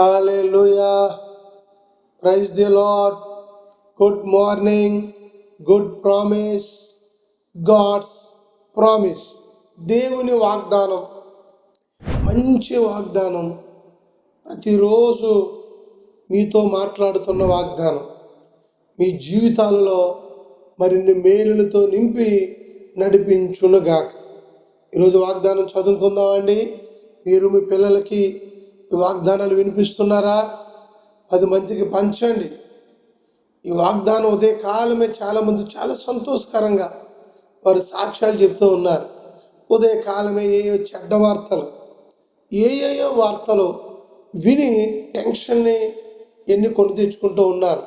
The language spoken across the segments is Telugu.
Hallelujah praise the Lord good morning good promise God's promise దేవుని వాగ్దానం. మంచి వాగ్దానం. ప్రతిరోజు మీతో మాట్లాడుతున్న వాగ్దానం. మీ జీవితాలలో మరిన్ని మేలులతో నింపి నడిపించునుగాక. ఈరోజు వాగ్దానం చదువుకుందామండి. మీరు మీ పిల్లలకి వాగ్దానాలు వినిపిస్తున్నారా? పది మందికి పంచండి. ఈ వాగ్దానం ఉదయ కాలమే చాలామంది చాలా సంతోషకరంగా వారు సాక్ష్యాలు చెప్తూ ఉన్నారు. ఉదయ కాలమే ఏయో చెడ్డ వార్తలు ఏ ఏయో వార్తలు విని టెన్షన్ని ఎన్ని కొని తెచ్చుకుంటూ ఉన్నారు.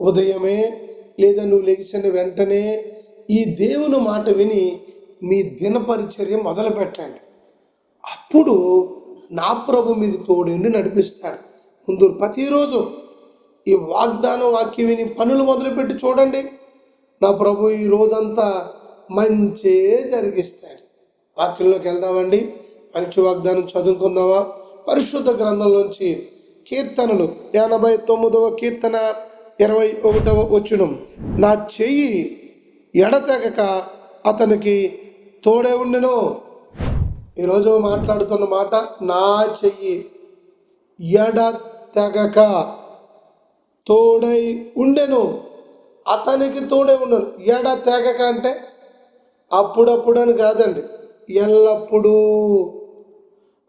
ఉదయమే లేదా నువ్వు లెగిసిన వెంటనే ఈ దేవుని మాట విని మీ దినపరిచర్య మొదలు పెట్టండి అప్పుడు నా ప్రభు మీకు తోడుండి నడిపిస్తాడు. ముందు ప్రతిరోజు ఈ వాగ్దాన వాక్యం విని పనులు మొదలుపెట్టి చూడండి. నా ప్రభు ఈ రోజంతా మంచే జరిగిస్తాడు. వాక్యంలోకి వెళ్దామండి. మంచి వాగ్దానం చదువుకుందామా? పరిశుద్ధ గ్రంథంలోంచి కీర్తనలు. ఎనభై తొమ్మిదవ కీర్తన ఇరవై ఒకటవ వచ్చును నా చెయ్యి ఎడతెగక అతనికి తోడే ఉండెను. ఈరోజు మాట్లాడుతున్న మాట నా చెయ్యి ఎడ తెగక తోడై ఉండెను. అతనికి తోడై ఉండను. ఎడ తెగక అంటే అప్పుడప్పుడు అని కాదండి ఎల్లప్పుడూ.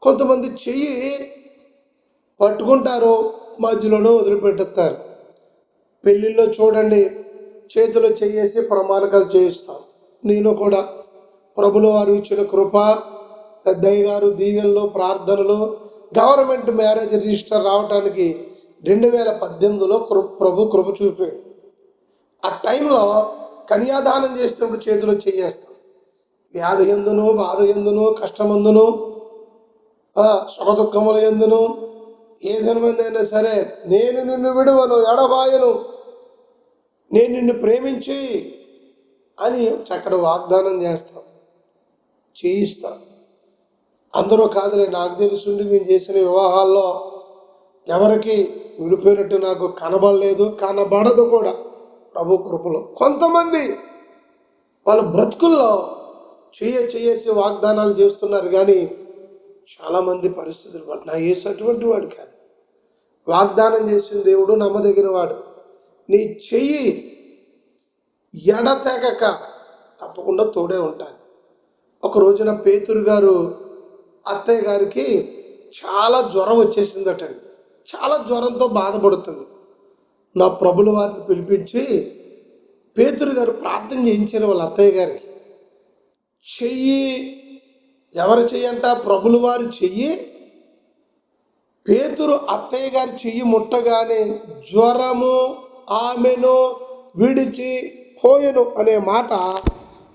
కొంతమంది చెయ్యి పట్టుకుంటారు మధ్యలోనే వదిలిపెట్టేస్తారు. పెళ్ళిళ్ళలో చూడండి చేతిలో చెయ్యేసి ప్రమాణకాలు చేయిస్తాం నేను కూడా ప్రభుల వారు ఇచ్చిన కృప పెద్దయ్య గారు దీవెనలు ప్రార్థనలు గవర్నమెంట్ మ్యారేజ్ రిజిస్టర్ రావడానికి రెండు వేల పద్దెనిమిదిలో కృ ప్రభు కృప చూపాడు ఆ టైంలో కన్యాదానం చేసినప్పుడు చేతిలో చేయేస్తాం. వ్యాధి ఎందును బాధ ఎందును కష్టమందును సుఖదుఖముల ఎందును ఏ దినమందైనా సరే నేను నిన్ను విడువను ఎడబాయను నేను నిన్ను ప్రేమించి అని చక్కటి వాగ్దానం చేస్తాం. చేయిస్తాం. అందరూ కాదులే నాకు తెలుసుండి మేము చేసిన వివాహాల్లో ఎవరికి విడిపోయినట్టు నాకు కనబడలేదు కనబడదు కూడా ప్రభు కృపలో. కొంతమంది వాళ్ళ బ్రతుకుల్లో చేయ చేసి వాగ్దానాలు చేస్తున్నారు కానీ చాలామంది పరిస్థితులు వాళ్ళు నా ఏసు అటువంటి వాడు కాదు. వాగ్దానం చేసిన దేవుడు నమ్మదగిన వాడు. నీ చెయ్యి ఎడతెగక తప్పకుండా తోడే ఉంటుంది. ఒక రోజున పేతురు గారు అత్తయ్య గారికి చాలా జ్వరం వచ్చేసిందటండి. చాలా జ్వరంతో బాధపడుతుంది. నా ప్రభుల వారిని పిలిపించి పేతురు గారు ప్రార్థన చేయించారు వాళ్ళ అత్తయ్య గారికి. చెయ్యి ఎవరు చెయ్యంట? ప్రభుల వారు చెయ్యి. పేతురు అత్తయ్య గారి చెయ్యి ముట్టగానే జ్వరము ఆమెను విడిచి పోయెను అనే మాట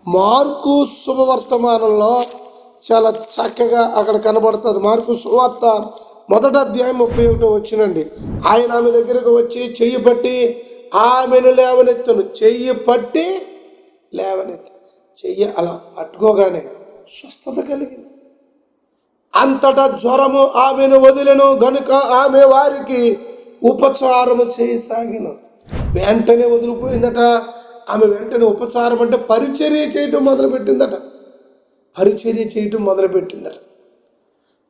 మార్కు శుభవర్తమానంలో చాలా చక్కగా అక్కడ కనబడుతుంది. మార్కు సువార్త మొదట అధ్యాయం ముప్పై ఒకటో వచ్చినండి. ఆయన ఆమె దగ్గరకు వచ్చి చెయ్యి పట్టి ఆమెను లేవనెత్తును. చెయ్యి పట్టి లేవనెత్తు. చెయ్యి అలా పట్టుకోగానే స్వస్థత కలిగింది. అంతటా జ్వరము ఆమెను వదిలేను. గనుక ఆమె వారికి ఉపచారము చేయసాగిన వెంటనే వదిలిపోయిందట. ఆమె వెంటనే ఉపచారం అంటే పరిచర్య చేయటం మొదలుపెట్టిందట. పరిచర్య చేయటం మొదలుపెట్టిందట.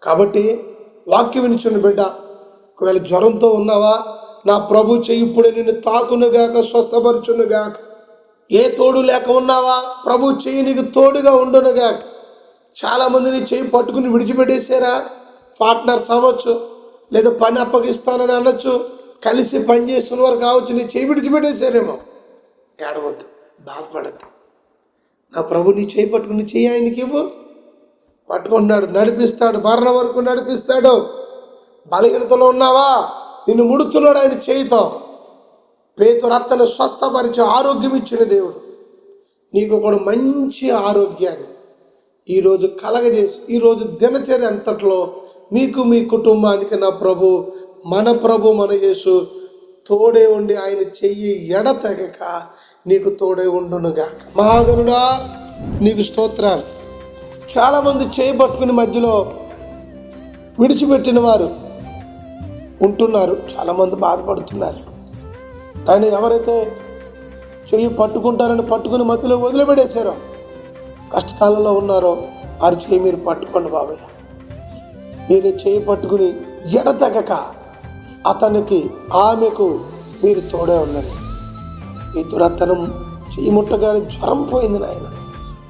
కాబట్టి వాక్యం వినిచున్న బిడ్డ ఒకవేళ జ్వరంతో ఉన్నావా నా ప్రభు చెయ్యి ఇప్పుడు నిన్ను తాకునుగాక స్వస్థపరచునుగాక. ఏ తోడు లేక ఉన్నావా ప్రభు చెయ్యి నీకు తోడుగా ఉండునుగాక. చాలామందిని చెయ్యి పట్టుకుని విడిచిపెట్టేశారా? పార్ట్నర్స్ అవ్వచ్చు లేదా పని అప్పగిస్తానని అనొచ్చు కలిసి పని చేస్తున్న వారు కావచ్చు నీ చెయ్యి విడిచిపెట్టేశారేమో. ఏడవద్దు బాధపడద్దు. నా ప్రభు నీ చేయి పట్టుకుని చెయ్యి ఆయనకి ఇవ్వు. పట్టుకున్నాడు నడిపిస్తాడు మరణ వరకు నడిపిస్తాడు. బలహీనతలో ఉన్నావా? నిన్ను ముడుతున్నాడు ఆయన చేయితో. పేతు రత్తను స్వస్థపరిచి ఆరోగ్యం ఇచ్చిన దేవుడు. నీకు కూడా మంచి ఆరోగ్యాన్ని ఈరోజు కలగజేసి ఈరోజు దినచర్య అంతట్లో మీకు మీ కుటుంబానికి నా ప్రభు మన ప్రభు మన యేసు తోడే ఉండి ఆయన చెయ్యి ఎడతెగక నీకు తోడే ఉండునుగా. మహాగనుడా నీకు స్తోత్రాలు. చాలామంది చేయి పట్టుకుని మధ్యలో విడిచిపెట్టిన వారు ఉంటున్నారు. చాలామంది బాధపడుతున్నారు. కానీ ఎవరైతే చెయ్యి పట్టుకుంటారని పట్టుకుని మధ్యలో వదిలిపెట్టేశారో కష్టకాలంలో ఉన్నారో వారి చేయి మీరు పట్టుకోండి బాబయ్య మీరు చేయి పట్టుకుని ఎడతెగక అతనికి ఆమెకు మీరు తోడే ఉండండి. ఈ దురత్తనం చేయముట్టగానే ముట్టగానే జ్వరం పోయింది నాయన.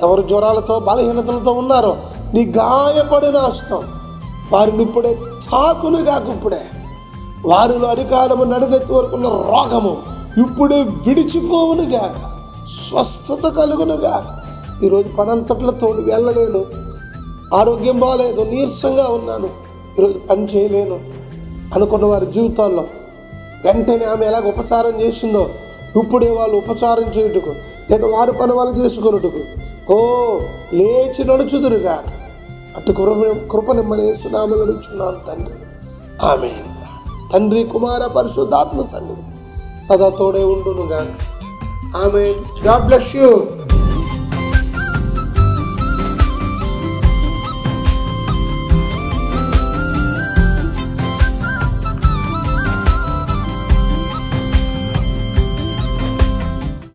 ఎవరు జ్వరాలతో బలహీనతలతో ఉన్నారో నీ గాయపడిన హస్తం వారిని ఇప్పుడే తాకును కాకుప్పుడే వారిలో అధికారము నడినెత్తి వరకున్న రోగము ఇప్పుడే విడిచిపోవును గాక. స్వస్థత కలుగునుగా ఈరోజు పనంతట్లో తోడు వెళ్ళలేను. ఆరోగ్యం బాగాలేదు నీరసంగా ఉన్నాను. ఈరోజు పని చేయలేను అనుకున్న వారి జీవితాల్లో వెంటనే ఆమె ఎలాగ ఉపచారం చేసిందో ఇప్పుడే వాళ్ళు ఉపచారం చేయుటకు లేదా వారి పని వాళ్ళు చేసుకున్నట్టుకు ఓ లేచి నడుచుదురుగా. అటు కృప కృపనిమ్మని సునామలు నడుచున్నాను తండ్రి. ఆమె తండ్రి కుమార పరిశుద్ధాత్మ సన్నిధి. సదా తోడే ఉండునుగా ఆమె గాడ్ బ్లెస్ యూ.